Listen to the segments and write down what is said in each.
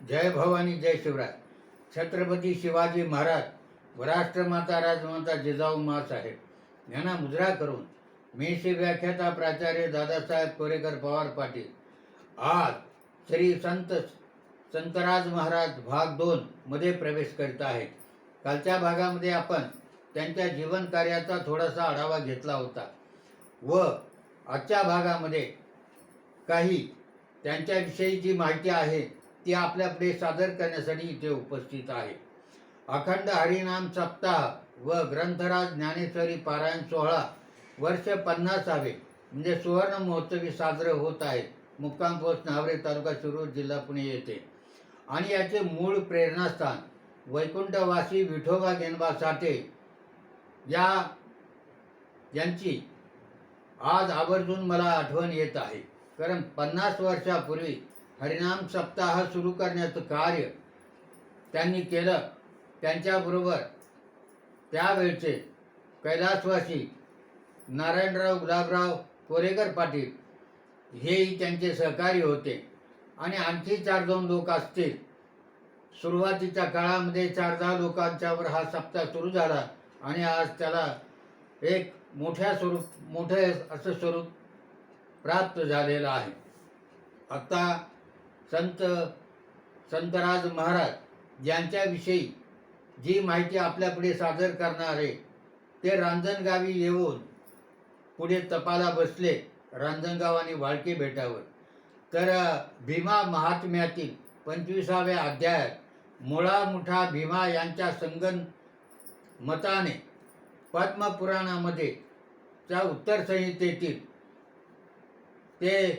जय भवानी जय शिवराय. छत्रपती शिवाजी महाराज राष्ट्रमाता राजमाता जिजाऊ मासाहेब यांना मुद्रा करून मी श्री व्याख्याता प्राचार्य दादासाहेब कोरेकर पवार पाटील. आज श्री संत संतराज महाराज भाग दोन मध्ये प्रवेश करीत आहेत. कालच्या भागामध्ये आपण त्यांच्या जीवन कार्याचा थोडासा आढावा घेतला होता व आजच्या भागामध्ये काही त्यांच्याविषयी जी माहिती आहे ती आपल्यापुढे सादर करण्यासाठी इथे उपस्थित आहे. अखंड हरिनाम सप्ताह व ग्रंथराज ज्ञानेश्वरी पारायण सोहळा वर्ष पन्नासावे म्हणजे सुवर्ण महोत्सवी साजरे होत आहे. मुक्काम पोस्ट नावरे तालुका शिरूर जिल्हा पुणे येथे. आणि याचे मूळ प्रेरणास्थान वैकुंठवासी विठोबा गेनबा साठे या यांची आज आवर्जून मला आठवण येत आहे. कारण पन्नास वर्षापूर्वी हरिनाम सप्ताह सुरू करण्याचं कार्य त्यांनी केलं. त्यांच्याबरोबर त्यावेळचे कैलासवासी नारायणराव गुलाबराव कोरेकर पाटील हेही त्यांचे सहकारी होते. आणि आणखी चार दोन लोक असतील. सुरुवातीच्या काळामध्ये चार दहा लोकांच्यावर हा सप्ताह सुरू झाला आणि आज त्याला एक मोठ्या स्वरूप मोठे असं स्वरूप प्राप्त झालेलं आहे. आता संत संतराज महाराज यांच्याविषयी जी माहिती आपल्यापुढे सादर करणार आहे ते रांजणगावी येऊन पुढे तपाला बसले रांजणगाव आणि वाळके बेटावर. तर भीमा महात्म्यातील पंचवीसाव्या अध्यायात मुळा मुठा भीमा यांच्या संगन मताने पद्मपुराणामध्ये त्या उत्तर संहितेतील ते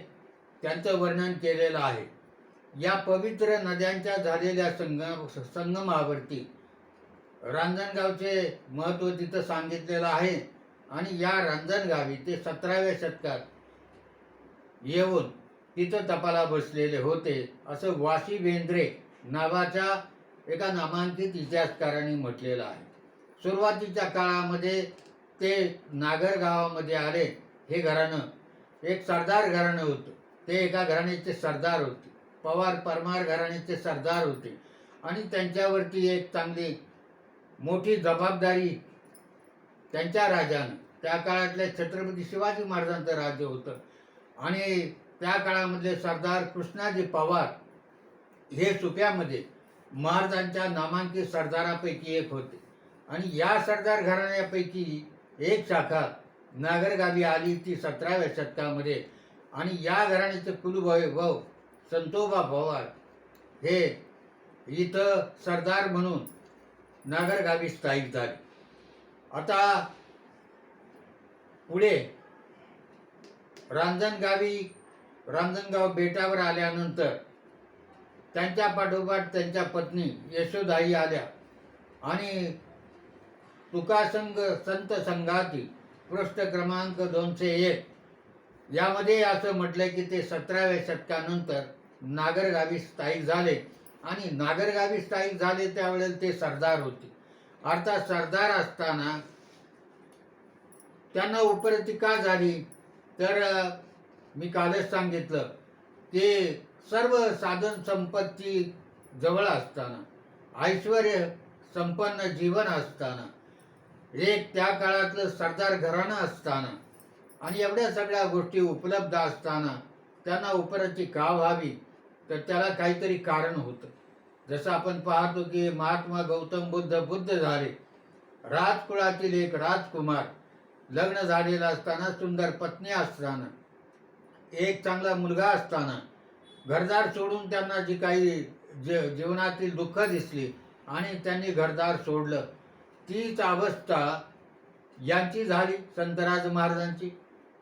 त्यांचं वर्णन केलेलं आहे. या पवित्र नद्यांच्या झालेल्या संगम संगमावरती रांजणगावचे महत्त्व तिथं सांगितलेलं आहे. आणि या रांजणगावी ते सतराव्या शतकात येऊन तिथं तपाला बसलेले होते असं वाशी बेंद्रे नावाच्या एका नामांकित इतिहासकारांनी म्हटलेलं आहे. सुरुवातीच्या काळामध्ये ते नागर गावामध्ये आले. हे घराणं एक सरदार घराणं होतं. ते एका घराण्याचे सरदार होते. पवार परमार घराण्याचे सरदार होते. आणि त्यांच्यावरती एक चांगली मोठी जबाबदारी त्यांच्या राजानं. त्या काळातल्या छत्रपती शिवाजी महाराजांचं राज्य होतं. आणि त्या काळामधले सरदार कृष्णाजी पवार हे सुप्यामध्ये महाराजांच्या नामांकित सरदारापैकी एक होते. आणि या सरदार घराण्यापैकी एक शाखा नागरगावी आली ती सतराव्या शतकामध्ये. आणि या घराण्याचे कुलवैभव संतोबा पवार हे इथं सरदार म्हणून नागरगावी स्थायिक झाले. आता पुढे रांजणगावी रांजणगाव बेटावर आल्यानंतर त्यांच्या पाठोपाठ त्यांच्या पत्नी यशोदाई आल्या आणि तुकासंग संत संघातील पृष्ठ क्रमांक दोनशे एक यामध्ये असं म्हटलं की ते सतराव्या शतकानंतर नागरगावी स्थायिक झाले. आणि नागरगावी स्थायिक झाले त्यावेळेला ते सरदार होते. अर्थात सरदार असताना त्यांना उपरती का झाली. तर मी कालच सांगितलं ते सर्व साधन संपत्ती जवळ असताना ऐश्वर संपन्न जीवन असताना एक त्या काळातलं सरदार घराणं असताना आणि एवढ्या सगळ्या गोष्टी उपलब्ध असताना त्यांना उपरची का व्हावी. तर त्याला काहीतरी कारण होतं. जसं आपण पाहतो की महात्मा गौतम बुद्ध बुद्ध झाले. राजकुळातील एक राजकुमार लग्न झालेला असताना सुंदर पत्नी असताना एक चांगला मुलगा असताना घरदार सोडून त्यांना जी काही जे जीवनातील दुःख दिसली आणि त्यांनी घरदार सोडलं तीच अवस्था यांची झाली संतराज महाराजांची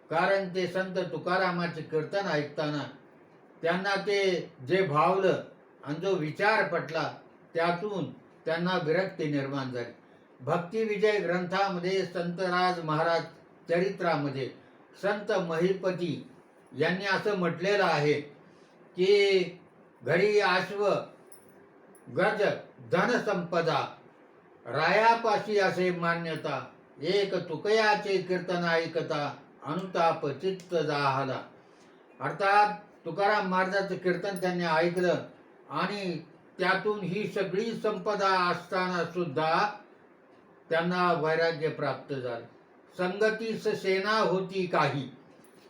कारण ते संत तुकारामाचे कीर्तन ऐकताना त्यांना ते जे भावलं आणि जो विचार पटला त्यातून त्यांना विरक्ती निर्माण झाली. भक्ती विजय ग्रंथामध्ये संतराज महाराज चरित्रामध्ये संत महिपती यांनी असं म्हटलेलं आहे की घरी आश्व गज धनसंपदा रायापाशी असे मान्यता एक तुकयाचे कीर्तन ऐकता अनुताप चित्त जाहला. अर्थात तुकाराम महाराजाचं कीर्तन त्यांनी ऐकलं आणि त्यातून ही सगळी संपदा असताना सुद्धा त्यांना वैराग्य प्राप्त झालं. संगतीस सेना होती काही.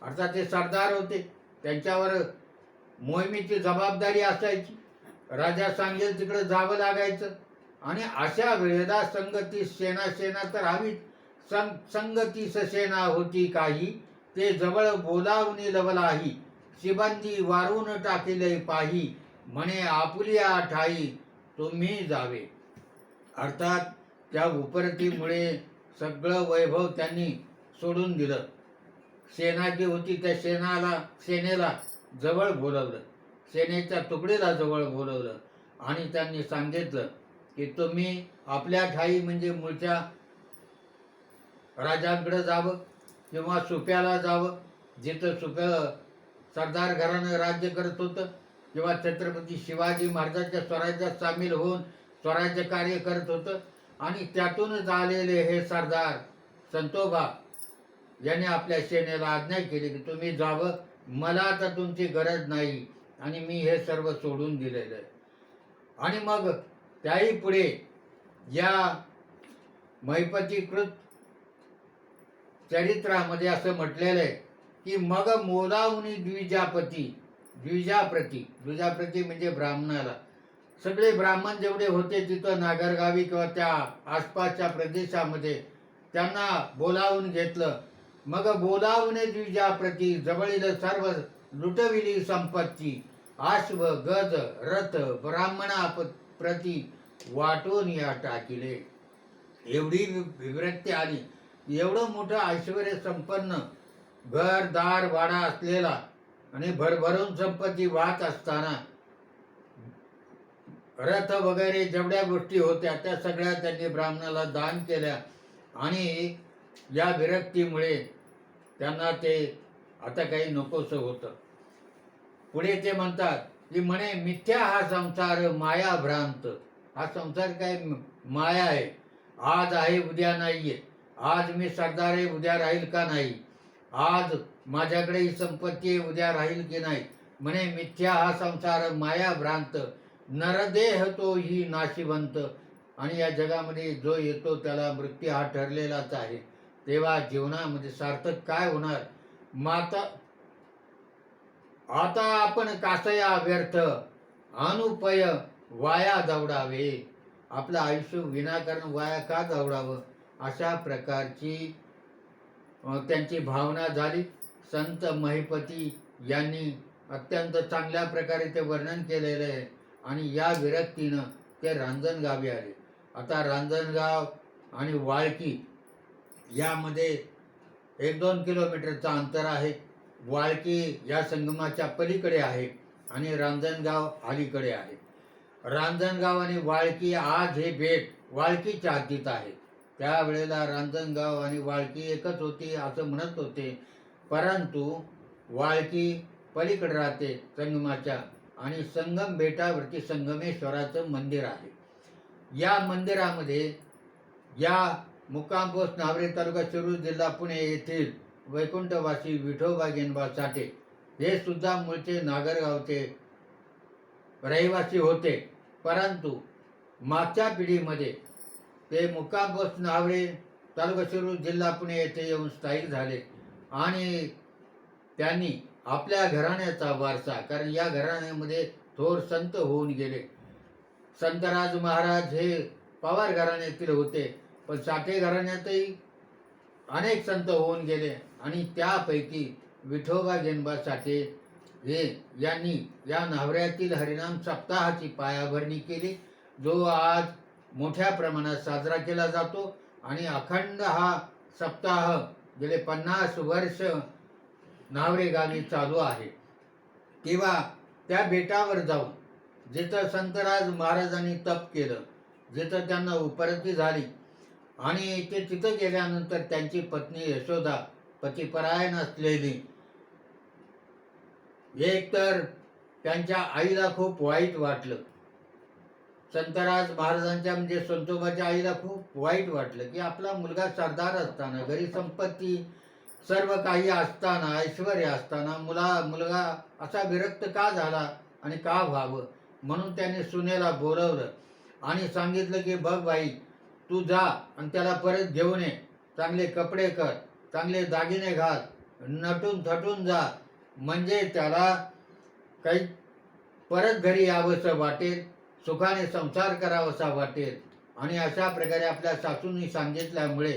अर्थात ते सरदार होते. त्यांच्यावर मोहिमेची जबाबदारी असायची. राजा सांगेल तिकडे जावं लागायचं. आणि अशा वेळेला संगतीस सेना सेना तर हवीच. संग संगतीस सेना होती काही. ते जवळ बोलावणी लवलाही शिबंदी वारून टाकिले पाही म्हणे आपुलिया ठाई तुम्ही जावे. अर्थात त्या उपरतीमुळे सगळं वैभव त्यांनी सोडून दिलं. सेना जी होती त्या सेनाला सेनेला जवळ बोलवलं. सेनेच्या तुकडीला जवळ बोलवलं. आणि त्यांनी सांगितलं की तुम्ही आपल्या ठाई म्हणजे मूळच्या राजांकडे जावं किंवा सुप्याला जावं. जिथं सुप्या सरदार घरानं राज्य करत होतं. किंवा छत्रपती शिवाजी महाराजांच्या स्वराज्यात सामील होऊन स्वराज्य कार्य करत होतं. आणि त्यातूनच आलेले हे सरदार संतोबा यांनी आपल्या सेनेला आज्ञा केली की तुम्ही जावं. मला आता तुमची गरज नाही. आणि मी हे सर्व सोडून दिलेलं आहे. आणि मग त्याही पुढे या महिपतीकृत चरित्रामध्ये असं म्हटलेलं आहे. की मग मोलावणी द्विजापती द्विजाप्रती. द्विजाप्रती म्हणजे ब्राह्मणाला. सगळे ब्राह्मण जेवढे होते तिथं नागरगावी किंवा त्या आसपासच्या प्रदेशामध्ये त्यांना बोलावून घेतलं. मग बोलावणे द्विजाप्रती जवळील सर्व लुटविली संपत्ती आश्व गज रथ ब्राह्मणा प्रती वाटून या टाकिले. एवढी वि- विवृत्ती आली. एवढं मोठं ऐश्वर संपन्न घर दार वाडा असलेला आणि भरभरून संपत्ती वाहत असताना रथ वगैरे जेवढ्या गोष्टी होत्या त्या सगळ्या त्यांनी ब्राह्मणाला दान केल्या आणि या विरक्तीमुळे त्यांना ते आता काही नकोसं होतं. पुढे ते म्हणतात की म्हणे मिथ्या हा संसार माया भ्रांत. हा संसार काय माया आहे. आज आहे उद्या नाहीये. आज मी सरदार आहे उद्या राहील का नाही? आज माझ्याकडे ही संपत्ती उद्या राहील की नाही? म्हणे मिथ्या हा संसार माया भ्रांत. नरदेह तो ही नाशिवंत. आणि या जगामध्ये जो येतो त्याला मृत्यू हा ठरलेलाच आहे. तेव्हा जीवनामध्ये सार्थक काय होणार? माता आता आपण कासया व्यर्थ अनुपय वाया दौडावे आपलं आयुष्य विनाकारण वाया का दौडावं अशा प्रकारची त्यांची भावना झाली. संत महिपती यांनी अत्यंत चांगल्या प्रकारे ते वर्णन केलेलं आहे. आणि या विरक्तीनं ते रांजणगावी आले. आता रांजणगाव आणि वाळकी यामध्ये एक दोन किलोमीटरचं अंतर आहे. वाळकी या संगमाच्या पलीकडे आहे आणि रांजणगाव अलीकडे आहे. रांजणगाव आणि वाळकी आज हे बेट वाळकीच्या हद्दीत आहे. त्यावेळेला रांजणगाव आणि वाळकी एकच होती असं म्हणत होते. परंतु वाळकी पलीकडे राहते संगमाच्या आणि संगम बेटावरती संगमेश्वराचं मंदिर आहे. या मंदिरामध्ये या मुक्काम पोस्ट नावरे तालुका शिरूर जिल्हा पुणे येथील वैकुंठवासी विठोबा गेनबा साठे हे सुद्धा मूळचे नागरगावचे रहिवासी होते. परंतु मागच्या पिढीमध्ये ते मुक्काम पोस्ट नावरे तालुका शिरूर जिल्हा पुणे येथे येऊन स्थायिक झाले. आणि त्यांनी आपल्या घराण्याचा वारसा कारण या घराण्यामध्ये थोर संत होऊन गेले. संतराज महाराज हे पवार घराण्यातील होते पण साठे घराण्यातही अनेक संत होऊन गेले आणि त्यापैकी विठोबा गेनबा साठे हे यांनी या न्हावऱ्यातील हरिनाम सप्ताहाची पायाभरणी केली जो आज मोठ्या प्रमाणात साजरा केला जातो. आणि अखंड हा सप्ताह गेले पन्नास वर्ष नावरे गावी चालू आहे. किंवा त्या बेटावर जाऊन जिथं संतराज महाराजांनी तप केलं जिथं त्यांना उपरती झाली आणि ते तिथं गेल्यानंतर त्यांची पत्नी यशोदा पतिपरायण असलेली. एक तर त्यांच्या आईला खूप वाईट वाटलं. संतराज महाराजांच्या म्हणजे संतोबाच्या आईला खूप वाईट वाटलं की आपला मुलगा सरदार असताना घरी संपत्ती सर्व काही असताना ऐश्वर असताना मुला मुलगा असा विरक्त का झाला आणि का व्हावं? म्हणून त्याने सुनेला बोलवलं आणि सांगितलं की बघ बाई तू जा आणि त्याला परत घेऊन ये. चांगले कपडे कर चांगले दागिने घाल नटून थटून जा. म्हणजे त्याला काही परत घरी यावंसं वाटेल सुखाने संसार करावासा वाटेल. आणि अशा प्रकारे आपल्या सासूंनी सांगितल्यामुळे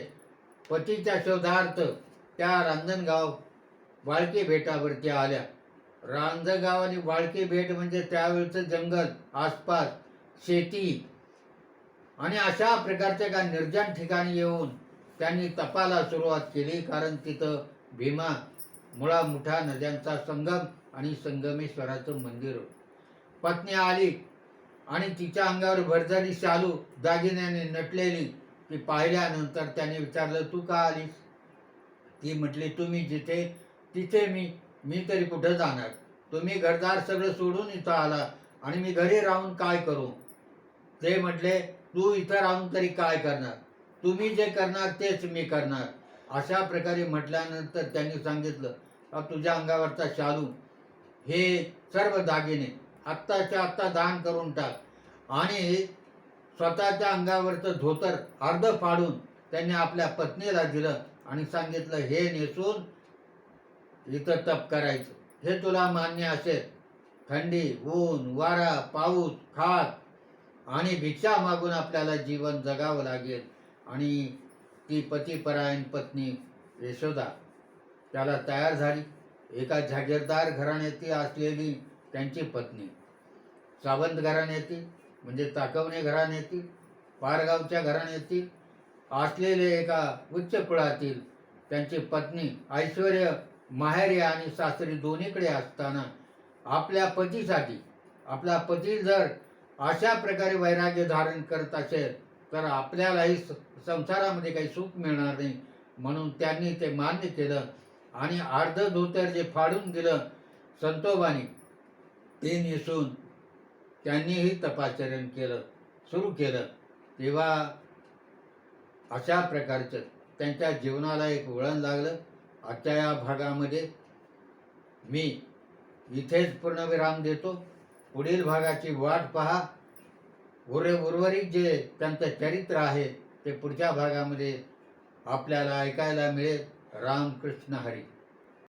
पतीच्या शोधार्थ त्या रांजणगाव वाळके बेटावरती आल्या. रांजणगाव आणि वाळके बेट म्हणजे त्यावेळचं जंगल आसपास शेती. आणि अशा प्रकारच्या का निर्जन ठिकाणी येऊन त्यांनी तपाला सुरुवात केली. कारण तिथं भीमा मुळा मुठा नद्यांचा संगम आणि संगमेश्वराचं मंदिर. पत्नी आली. आणि तिच्या अंगावर भरजारी शालू दागिन्याने नटलेली ती पाहिल्यानंतर त्याने विचारलं तू का आलीस? ती म्हटली तुम्ही जिथे तिथे मी मी तरी कुठं जाणार? तुम्ही घरदार सगळं सोडून इथं आला आणि मी घरी राहून काय करू? ते म्हटले तू इथं राहून तरी काय करणार? तुम्ही जे करणार तेच मी करणार. अशा प्रकारे म्हटल्यानंतर त्यांनी सांगितलं तुझ्या अंगावरचा शालू हे सर्व दागिने आत्ताच्या आत्ता दान करून टाक. आणि स्वतःच्या अंगावरचं धोतर अर्ध फाडून त्यांनी आपल्या पत्नीला दिलं आणि सांगितलं हे नेसून इथं तप करायचं. हे तुला मान्य असेल. थंडी ऊन वारा पाऊस खात आणि भिक्षा मागून आपल्याला जीवन जगावं लागेल. आणि ती पतीपरायण पत्नी यशोदा त्याला तयार झाली. एका जागीरदार घराण्याची असलेली त्यांची पत्नी. सावंत घराण्याची म्हणजे ताकवणे घराण्याची पारगावच्या घराण्याची असलेले एका उच्च कुळातील त्यांची पत्नी ऐश्वर्य माहेरी आणि सासरी दोन्हीकडे असताना आपल्या पतीसाठी आपला पती जर अशा प्रकारे वैराग्य धारण करत असेल तर आपल्यालाही संसारामध्ये काही सुख मिळणार नाही. म्हणून त्यांनी ते मान्य केलं आणि अर्ध धोतर जे फाडून दिलं संतोबाने ते नेसून त्यांनीही तपाचरण केलं सुरू केलं. तेव्हा अशा प्रकारचं त्यांच्या जीवनाला एक वळण लागलं. आजच्या या भागामध्ये मी इथेच पूर्णविराम देतो. पुढील भागाची वाट पहा. उरे उर्वरित जे त्यांचं चरित्र आहे ते पुढच्या भागामध्ये आपल्याला ऐकायला मिळेल. रामकृष्ण हरी.